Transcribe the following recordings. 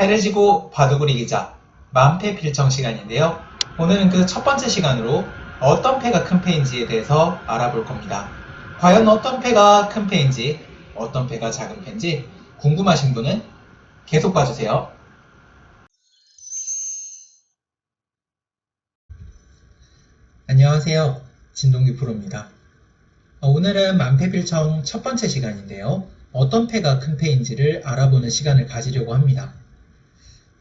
패를 지고 바둑을 이기자 만패 필청 시간인데요. 오늘은 그 첫 번째 시간으로 어떤 패가 큰 패인지에 대해서 알아볼 겁니다. 과연 어떤 패가 큰 패인지 어떤 패가 작은 패인지 궁금하신 분은 계속 봐주세요. 안녕하세요. 진동규 프로입니다. 어, 오늘은 만패필청 첫 번째 시간인데요. 어떤 패가 큰 패인지를 알아보는 시간을 가지려고 합니다.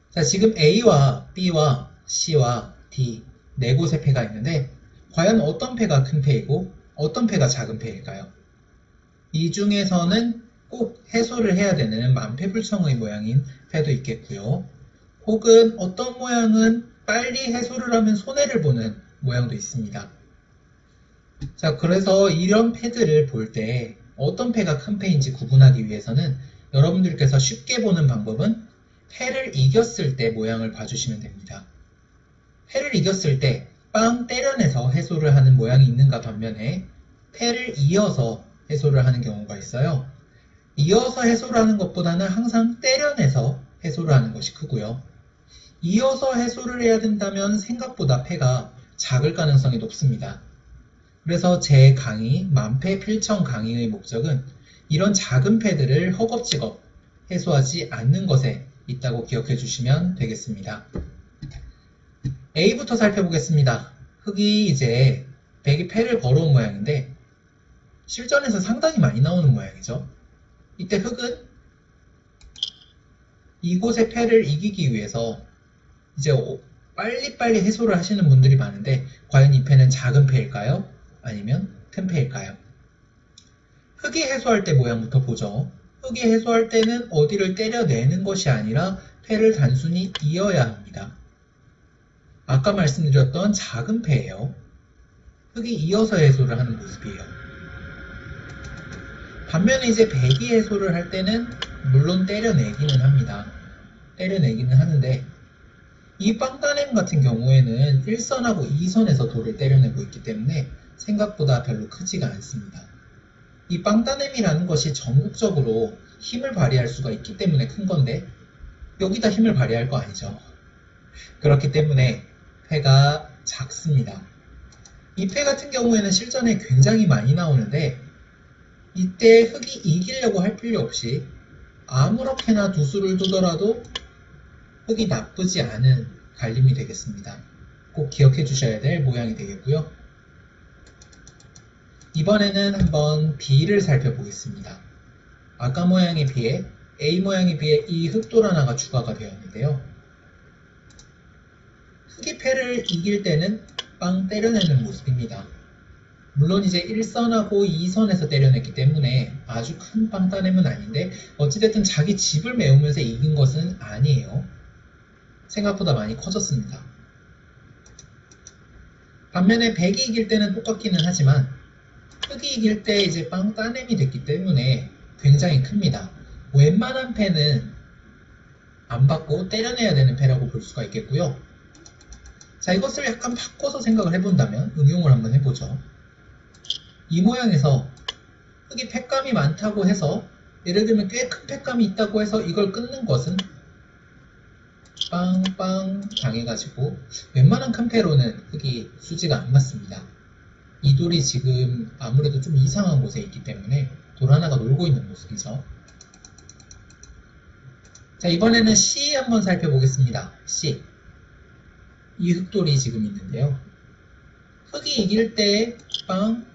자, 지금 A와 B와 C와 D 네 곳의 패가 있는데 과연 어떤 패가 큰 패이고 어떤 패가 작은 패일까요? 이 중에서는 꼭 해소를 해야 되는 만패불청의 모양인 패도 있겠고요. 혹은 어떤 모양은 빨리 해소를 하면 손해를 보는 모양도 있습니다. 자, 그래서 이런 패들을 볼 때 어떤 패가 큰 패인지 구분하기 위해서는 여러분들께서 쉽게 보는 방법은 패를 이겼을 때 모양을 봐주시면 됩니다. 패를 이겼을 때 빵 때려내서 해소를 하는 모양이 있는가 반면에 패를 이어서 해소를 하는 경우가 있어요. 이어서 해소를 하는 것보다는 항상 때려내서 해소를 하는 것이 크고요. 이어서 해소를 해야 된다면 생각보다 패가 작을 가능성이 높습니다. 그래서 제 강의, 만패 필청 강의의 목적은 이런 작은 패들을 허겁지겁 해소하지 않는 것에 있다고 기억해 주시면 되겠습니다. A부터 살펴보겠습니다. 흑이 이제 백이 패를 걸어온 모양인데 실전에서 상당히 많이 나오는 모양이죠. 이때 흑은 이곳의 패를 이기기 위해서 이제 빨리빨리 해소를 하시는 분들이 많은데 과연 이 패는 작은 패일까요? 아니면 큰 패일까요? 흑이 해소할 때 모양부터 보죠. 흑이 해소할 때는 어디를 때려내는 것이 아니라 패를 단순히 이어야 합니다. 아까 말씀드렸던 작은 패예요. 흑이 이어서 해소를 하는 모습이에요. 반면에 이제 백이 해소를 할 때는 물론 때려내기는 합니다. 때려내기는 하는데 이 빵따냄 같은 경우에는 1선하고 2선에서 돌을 때려내고 있기 때문에 생각보다 별로 크지가 않습니다. 이 빵따냄이라는 것이 전국적으로 힘을 발휘할 수가 있기 때문에 큰 건데 여기다 힘을 발휘할 거 아니죠. 그렇기 때문에 패가 작습니다. 이 패 같은 경우에는 실전에 굉장히 많이 나오는데 이때 흑이 이기려고 할 필요 없이 아무렇게나 두 수를 두더라도 흑이 나쁘지 않은 갈림이 되겠습니다. 꼭 기억해 주셔야 될 모양이 되겠고요. 이번에는 한번 B를 살펴보겠습니다. 아까 모양에 비해 A 모양에 비해 이 흑돌 하나가 추가가 되었는데요. 흑이 패를 이길 때는 빵 때려내는 모습입니다. 물론 이제 1선하고 2선에서 때려냈기 때문에 아주 큰 빵 따냄은 아닌데 어찌됐든 자기 집을 메우면서 이긴 것은 아니에요. 생각보다 많이 커졌습니다. 반면에 100이 이길 때는 똑같기는 하지만 흑이 이길 때 이제 빵 따냄이 됐기 때문에 굉장히 큽니다. 웬만한 패는 안 받고 때려내야 되는 패라고 볼 수가 있겠고요. 자, 이것을 약간 바꿔서 생각을 해본다면 응용을 한번 해보죠. 이 모양에서 흑이 팩감이 많다고 해서 예를 들면 꽤 큰 팩감이 있다고 해서 이걸 끊는 것은 빵빵 당해가지고 웬만한 큰 패로는 흑이 수지가 안 맞습니다. 이 돌이 지금 아무래도 좀 이상한 곳에 있기 때문에 돌 하나가 놀고 있는 모습이죠. 자 이번에는 C 한번 살펴보겠습니다. C 이 흑돌이 지금 있는데요. 흑이 이길 때 빵,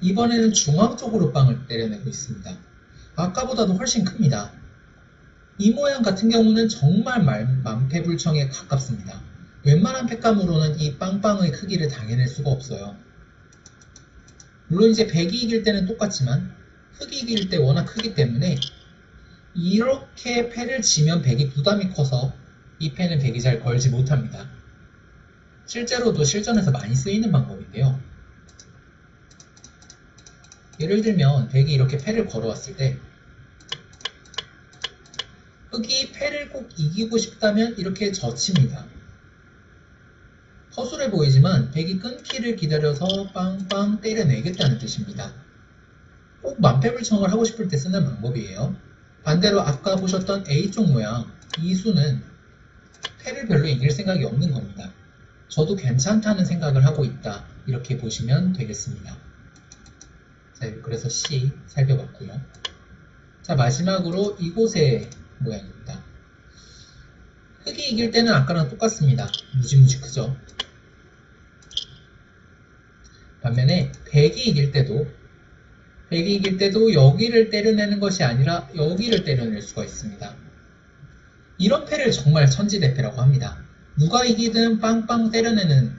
이번에는 중앙 쪽으로 빵을 때려내고 있습니다. 아까보다도 훨씬 큽니다. 이 모양 같은 경우는 정말 만패불청에 가깝습니다. 웬만한 팩감으로는 이 빵빵의 크기를 당해낼 수가 없어요. 물론 이제 백이 이길 때는 똑같지만 흑이 이길 때 워낙 크기 때문에 이렇게 패를 지면 백이 부담이 커서 이 패는 백이 잘 걸지 못합니다. 실제로도 실전에서 많이 쓰이는 방법인데요. 예를 들면 백이 이렇게 패를 걸어왔을 때 흑이 패를 꼭 이기고 싶다면 이렇게 젖힙니다. 허술해 보이지만 백이 끊기를 기다려서 빵빵 때려내겠다는 뜻입니다. 꼭 만패불청을 하고 싶을 때 쓰는 방법이에요. 반대로 아까 보셨던 A쪽 모양 이 수는 패를 별로 이길 생각이 없는 겁니다. 저도 괜찮다는 생각을 하고 있다. 이렇게 보시면 되겠습니다. 자, 그래서 C 살펴봤고요. 자, 마지막으로 이곳의 모양입니다. 흑이 이길 때는 아까랑 똑같습니다. 무지무지 크죠? 반면에 백이 이길 때도 백이 이길 때도 여기를 때려내는 것이 아니라 여기를 때려낼 수가 있습니다. 이런 패를 정말 천지대패라고 합니다. 누가 이기든 빵빵 때려내는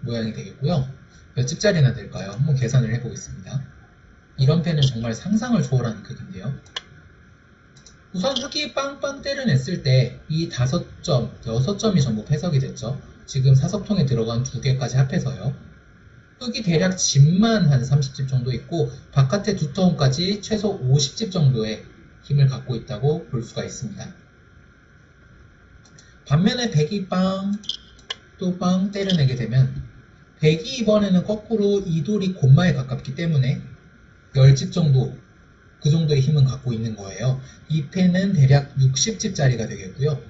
모양이 되겠고요. 몇 집짜리나 될까요? 한번 계산을 해보겠습니다. 이런 패는 정말 상상을 초월하는 극인데요. 우선 흑이 빵빵 때려냈을 때 이 다섯 점, 여섯 점이 전부 패석이 됐죠. 지금 사석통에 들어간 두 개까지 합해서요. 흑이 대략 집만 한 30집 정도 있고 바깥의 두터운까지 최소 50집 정도의 힘을 갖고 있다고 볼 수가 있습니다. 반면에 백이 빵, 또 빵 때려내게 되면 백이 이번에는 거꾸로 이돌이 곤마에 가깝기 때문에 10집 정도 그 정도의 힘은 갖고 있는 거예요. 이 패는 대략 60집짜리가 되겠고요.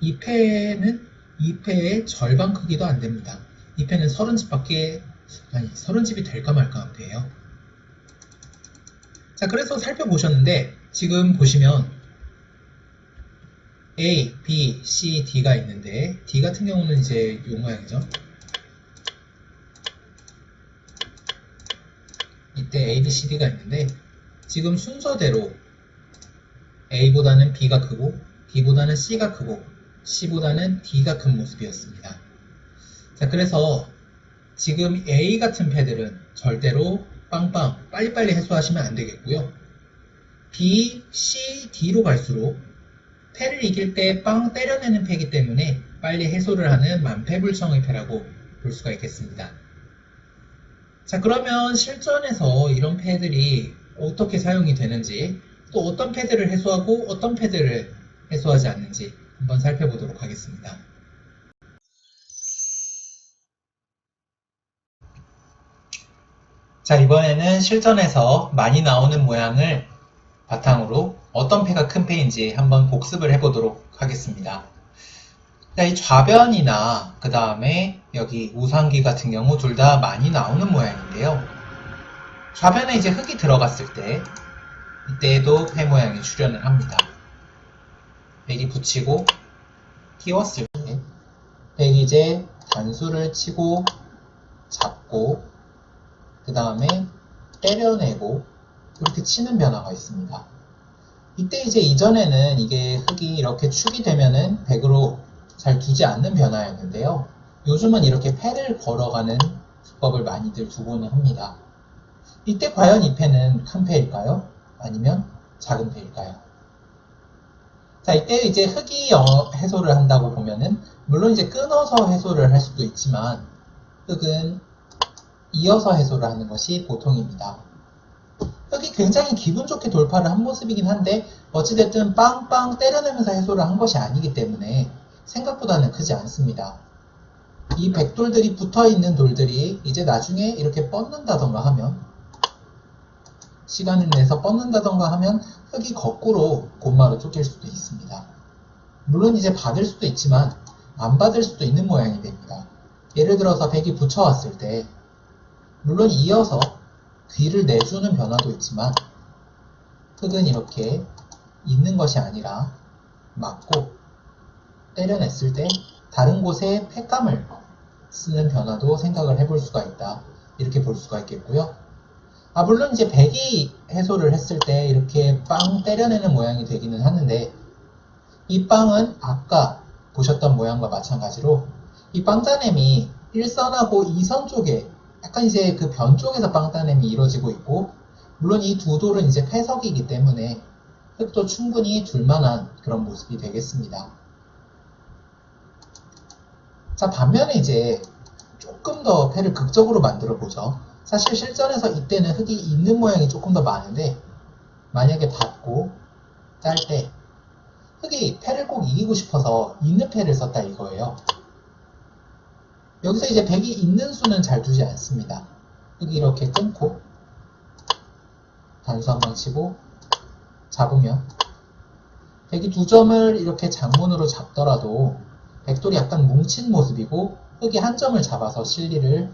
이 패는 이 패의 절반 크기도 안 됩니다. 이 패는 30집밖에 아니 30집이 될까 말까 한 패예요. 자 그래서 살펴보셨는데 지금 보시면 A, B, C, D가 있는데 D 같은 경우는 이제 이 모양이죠. 이때 A, B, C, D가 있는데 지금 순서대로 A보다는 B가 크고 B보다는 C가 크고 C보다는 D가 큰 모습이었습니다. 자, 그래서 지금 A 같은 패들은 절대로 빵빵 빨리빨리 해소하시면 안 되겠고요. B, C, D로 갈수록 패를 이길 때 빵 때려내는 패이기 때문에 빨리 해소를 하는 만패불청의 패라고 볼 수가 있겠습니다. 자, 그러면 실전에서 이런 패들이 어떻게 사용이 되는지 또 어떤 패들을 해소하고 어떤 패들을 해소하지 않는지 한번 살펴보도록 하겠습니다. 자, 이번에는 실전에서 많이 나오는 모양을 바탕으로 어떤 패가 큰 패인지 한번 복습을 해보도록 하겠습니다. 자, 이 좌변이나 그 다음에 여기 우상기 같은 경우 둘 다 많이 나오는 모양인데요. 좌변에 이제 흙이 들어갔을 때 이때에도 패 모양이 출현을 합니다. 백이 붙이고 띄웠을 때 백이 이제 단수를 치고 잡고 그 다음에 때려내고 이렇게 치는 변화가 있습니다. 이때 이제 이전에는 이게 흙이 이렇게 축이 되면은 백으로 잘 두지 않는 변화였는데요. 요즘은 이렇게 패를 걸어가는 수법을 많이들 두고는 합니다. 이때 과연 이 패는 큰 패일까요? 아니면 작은 패일까요? 자, 이때 이제 흙이 어, 해소를 한다고 보면은, 물론 이제 끊어서 해소를 할 수도 있지만, 흙은 이어서 해소를 하는 것이 보통입니다. 흙이 굉장히 기분 좋게 돌파를 한 모습이긴 한데, 어찌됐든 빵빵 때려내면서 해소를 한 것이 아니기 때문에, 생각보다는 크지 않습니다. 이 백돌들이 붙어 있는 돌들이 이제 나중에 이렇게 뻗는다던가 하면, 시간을 내서 뻗는다던가 하면 흙이 거꾸로 곤마로 쫓길 수도 있습니다. 물론 이제 받을 수도 있지만 안 받을 수도 있는 모양이 됩니다. 예를 들어서 백이 붙여왔을 때 물론 이어서 귀를 내주는 변화도 있지만 흙은 이렇게 있는 것이 아니라 맞고 때려냈을 때 다른 곳에 팩감을 쓰는 변화도 생각을 해볼 수가 있다. 이렇게 볼 수가 있겠고요. 아, 물론 이제 백이 해소를 했을 때 이렇게 빵 때려내는 모양이 되기는 하는데 이 빵은 아까 보셨던 모양과 마찬가지로 이빵 따냄이 1선하고 2선 쪽에 약간 이제 그 변 쪽에서 빵 따냄이 이루어지고 있고 물론 이 두 돌은 이제 패석이기 때문에 흙도 충분히 둘만한 그런 모습이 되겠습니다. 자 반면에 이제 조금 더 패를 극적으로 만들어 보죠. 사실 실전에서 이때는 흙이 있는 모양이 조금 더 많은데 만약에 받고 딸때 흙이 패를 꼭 이기고 싶어서 있는 패를 썼다 이거예요. 여기서 이제 백이 있는 수는 잘 두지 않습니다. 흙이 이렇게 끊고 단수 한 번 치고 잡으면 백이 두 점을 이렇게 장문으로 잡더라도 백돌이 약간 뭉친 모습이고 흑이 한 점을 잡아서 실리를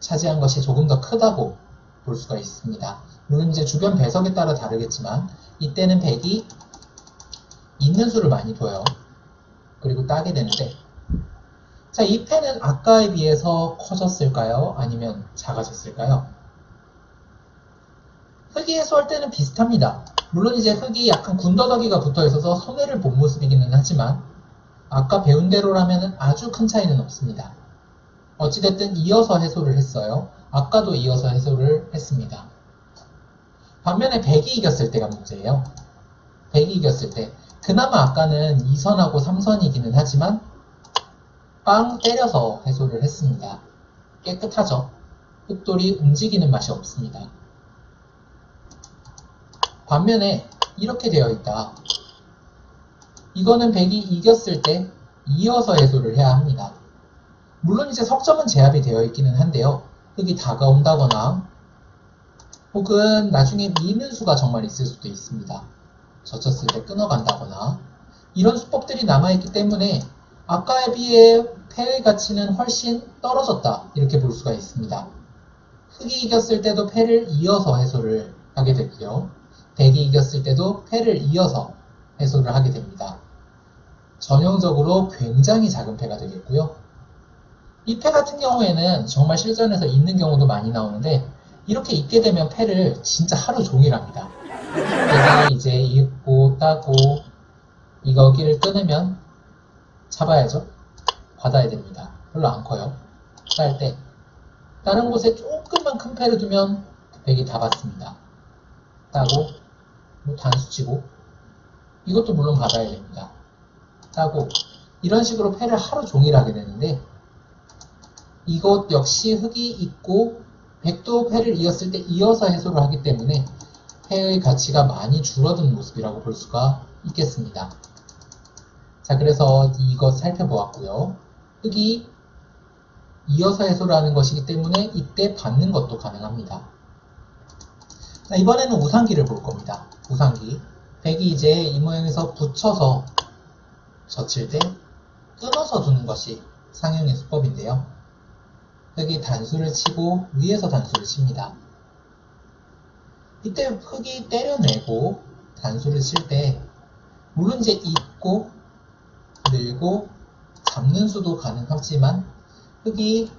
차지한 것이 조금 더 크다고 볼 수가 있습니다. 물론 이제 주변 배석에 따라 다르겠지만 이때는 백이 있는 수를 많이 둬요. 그리고 따게 되는데 자, 이 패는 아까에 비해서 커졌을까요? 아니면 작아졌을까요? 흑이 해소할 때는 비슷합니다. 물론 이제 흑이 약간 군더더기가 붙어 있어서 손해를 본 모습이기는 하지만 아까 배운 대로라면 아주 큰 차이는 없습니다. 어찌됐든 이어서 해소를 했어요. 아까도 이어서 해소를 했습니다. 반면에 백이 이겼을 때가 문제예요. 백이 이겼을 때 그나마 아까는 2선하고 3선이기는 하지만 빵 때려서 해소를 했습니다. 깨끗하죠? 흑돌이 움직이는 맛이 없습니다. 반면에 이렇게 되어 있다. 이거는 백이 이겼을 때 이어서 해소를 해야 합니다. 물론 이제 석점은 제압이 되어 있기는 한데요. 흑이 다가온다거나 혹은 나중에 미는 수가 정말 있을 수도 있습니다. 젖혔을 때 끊어간다거나 이런 수법들이 남아있기 때문에 아까에 비해 패의 가치는 훨씬 떨어졌다 이렇게 볼 수가 있습니다. 흑이 이겼을 때도 패를 이어서 해소를 하게 되고요. 백이 이겼을 때도 패를 이어서 해소를 하게 됩니다. 전형적으로 굉장히 작은 패가 되겠고요. 이 패 같은 경우에는 정말 실전에서 있는 경우도 많이 나오는데 이렇게 있게 되면 패를 진짜 하루 종일 합니다. 이제 입고 따고 이거기를 끊으면 잡아야죠. 받아야 됩니다. 별로 안 커요. 딸 때. 다른 곳에 조금만 큰 패를 두면 백이 다 받습니다. 따고 뭐 단수 치고 이것도 물론 받아야 됩니다. 따고 이런 식으로 패를 하루 종일 하게 되는데 이것 역시 흑이 있고 백도 패를 이었을 때 이어서 해소를 하기 때문에 패의 가치가 많이 줄어든 모습이라고 볼 수가 있겠습니다. 자, 그래서 이것 살펴보았고요. 흑이 이어서 해소를 하는 것이기 때문에 이때 받는 것도 가능합니다. 자, 이번에는 우상기를 볼 겁니다. 우상기. 백이 이제 이 모양에서 붙여서 젖힐 때 끊어서 두는 것이 상형의 수법인데요. 흑이 단수를 치고 위에서 단수를 칩니다. 이때 흑이 때려내고 단수를 칠 때 물론 이제 입고 늘고 잡는 수도 가능하지만 흑이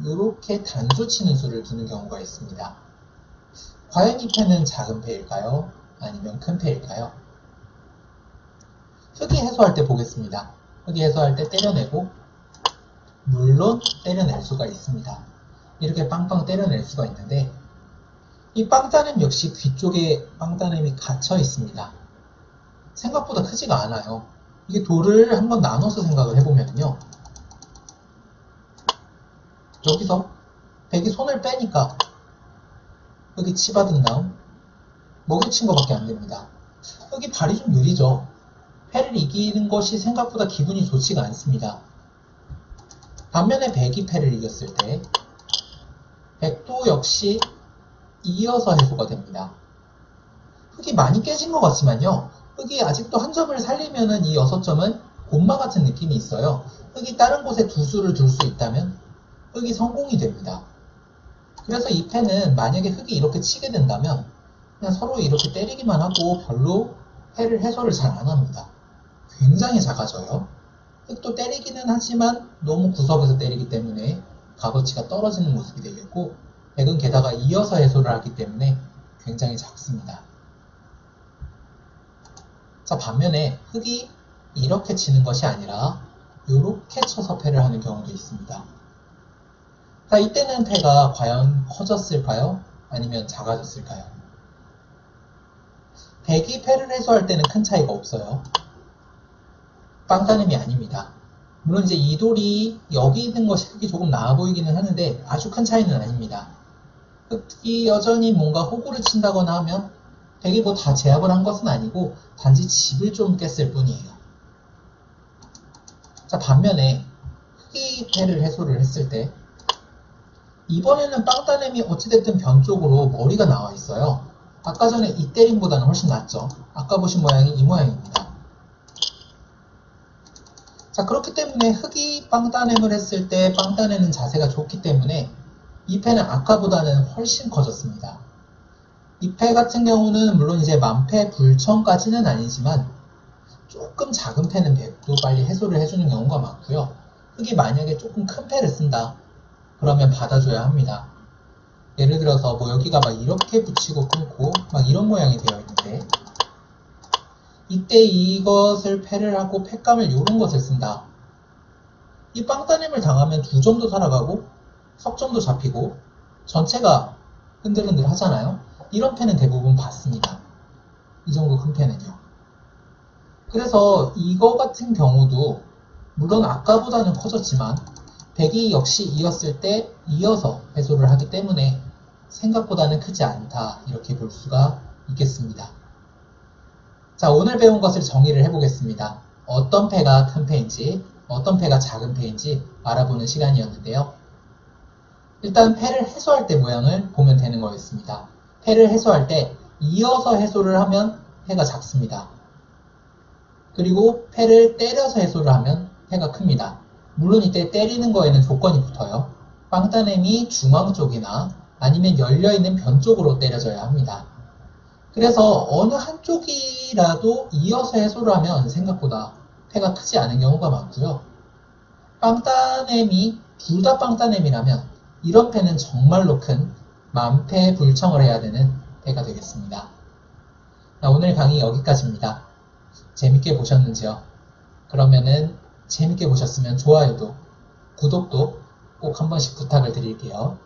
이렇게 단수 치는 수를 두는 경우가 있습니다. 과연 이 패는 작은 패일까요? 아니면 큰 패일까요? 흑이 해소할 때 보겠습니다. 흑이 해소할 때 때려내고 물론 때려낼 수가 있습니다. 이렇게 빵빵 때려낼 수가 있는데 이 빵따냄 역시 귀 쪽에 빵따냄이 갇혀 있습니다. 생각보다 크지가 않아요. 이게 돌을 한번 나눠서 생각을 해보면요. 여기서 백이 손을 빼니까 여기 치받은 다음 먹이친 것밖에 안 됩니다. 여기 발이 좀 느리죠. 패를 이기는 것이 생각보다 기분이 좋지가 않습니다. 반면에 백이 패를 이겼을 때 백도 역시 이어서 해소가 됩니다. 흙이 많이 깨진 것 같지만요. 흙이 아직도 한 점을 살리면은 이 여섯 점은 곰마 같은 느낌이 있어요. 흙이 다른 곳에 두 수를 둘 수 있다면 흙이 성공이 됩니다. 그래서 이 패는 만약에 흙이 이렇게 치게 된다면 그냥 서로 이렇게 때리기만 하고 별로 패를 해소를 잘 안 합니다. 굉장히 작아져요. 흙도 때리기는 하지만 너무 구석에서 때리기 때문에 값어치가 떨어지는 모습이 되겠고 백은 게다가 이어서 해소를 하기 때문에 굉장히 작습니다. 자 반면에 흙이 이렇게 치는 것이 아니라 이렇게 쳐서 패를 하는 경우도 있습니다. 자 이때는 패가 과연 커졌을까요? 아니면 작아졌을까요? 백이 패를 해소할 때는 큰 차이가 없어요. 빵따님이 아닙니다. 물론 이제 이 돌이 여기 있는 것이 흙이 조금 나아 보이기는 하는데 아주 큰 차이는 아닙니다. 흙이 여전히 뭔가 호구를 친다거나 하면 백이 뭐다 제압을 한 것은 아니고 단지 집을 좀 깼을 뿐이에요. 자 반면에 흙이 패를 해소를 했을 때 이번에는 빵따냄이 어찌됐든 변 쪽으로 머리가 나와 있어요. 아까 전에 이 때림보다는 훨씬 낫죠. 아까 보신 모양이 이 모양입니다. 자, 그렇기 때문에 흙이 빵 따냄을 했을 때 빵 따내는 자세가 좋기 때문에 이 패는 아까보다는 훨씬 커졌습니다. 이패 같은 경우는 물론 이제 만패 불청까지는 아니지만 조금 작은 패는 배도 빨리 해소를 해주는 경우가 많고요. 흙이 만약에 조금 큰 패를 쓴다. 그러면 받아줘야 합니다. 예를 들어서 뭐 여기가 막 이렇게 붙이고 끊고 막 이런 모양이 되어 있는데 이때 이것을 패를 하고 팩감을 이런 것을 쓴다. 이 빵따냄을 당하면 두 점도 살아가고 석점도 잡히고 전체가 흔들흔들 하잖아요. 이런 패는 대부분 받습니다. 이 정도 큰 패는요. 그래서 이거 같은 경우도 물론 아까보다는 커졌지만 백이 역시 이었을 때 이어서 해소를 하기 때문에 생각보다는 크지 않다 이렇게 볼 수가 있겠습니다. 자 오늘 배운 것을 정의를 해보겠습니다. 어떤 패가 큰 패인지 어떤 패가 작은 패인지 알아보는 시간이었는데요. 일단 패를 해소할 때 모양을 보면 되는 거였습니다. 패를 해소할 때 이어서 해소를 하면 패가 작습니다. 그리고 패를 때려서 해소를 하면 패가 큽니다. 물론 이때 때리는 거에는 조건이 붙어요. 빵따냄이 중앙 쪽이나 아니면 열려있는 변 쪽으로 때려져야 합니다. 그래서 어느 한쪽이라도 이어서 해소를 하면 생각보다 패가 크지 않은 경우가 많고요. 빵따냄이 둘 다 빵따냄이라면 이런 패는 정말로 큰 만패 불청을 해야 되는 패가 되겠습니다. 자, 오늘 강의 여기까지입니다. 재밌게 보셨는지요? 그러면은 재밌게 보셨으면 좋아요도 구독도 꼭 한 번씩 부탁을 드릴게요.